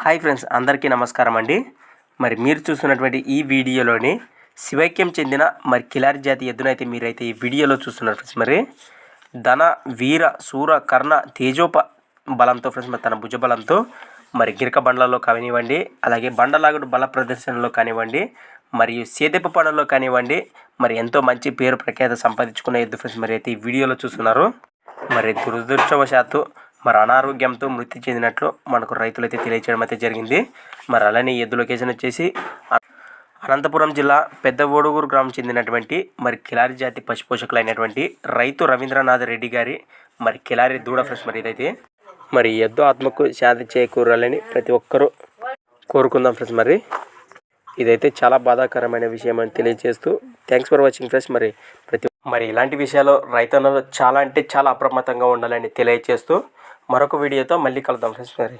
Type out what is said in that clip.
Hi friends అందరికీ నమస్కారం అండి. మరి మీరు చూస్తున్నటువంటి ఈ వీడియోలోని శివైక్యం చెందిన మరి కిలారి జాతి ఎద్దునైతే మీరైతే ఈ వీడియోలో చూస్తున్నారు ఫ్రెండ్స్ మరి ధన వీర సూర కర్ణ తేజోప బలంతో ఫ్రెండ్స్ మరి తన భుజ బలంతో మరి గిరక బండలలో కానివ్వండి అలాగే బండలాగుడు బల ప్రదర్శనలో కానివ్వండి మరియు సేదెప్ప పనుల్లో కానివ్వండి మరి ఎంతో మంచి పేరు ప్రఖ్యాత సంపాదించుకున్న ఎద్దు ఫ్రెండ్స్ మరి అయితే ఈ వీడియోలో చూస్తున్నారు. మరి దురదృష్టవశాత్తు మరి అనారోగ్యంతో మృతి చెందినట్లు మనకు రైతులైతే తెలియచేయడం అయితే జరిగింది. మరి అలానే ఎద్దు లొకేషన్ వచ్చేసి అనంతపురం జిల్లా పెద్ద ఓడుగురు గ్రామం చెందినటువంటి మరి కిలారి జాతి పశుపోషకులైనటువంటి రైతు రవీంద్రనాథ్ రెడ్డి గారి మరి కిలారి దూడ ఫ్రెష్ మరి ఇదైతే. మరి ఎద్దు ఆత్మకు శాంతి చేకూరాలని ప్రతి ఒక్కరూ కోరుకుందాం ఫ్రెండ్స్ మరి. ఇదైతే చాలా బాధాకరమైన విషయం అని తెలియజేస్తూ థ్యాంక్స్ ఫర్ వాచింగ్ ఫ్రెండ్స్ మరి. ప్రతి మరి ఇలాంటి విషయాలు రైతన్నలు చాలా అంటే చాలా అప్రమత్తంగా ఉండాలని తెలియజేస్తూ మరొక వీడియోతో మళ్ళీ కలుద్దాం ఫ్రెండ్స్ మరి.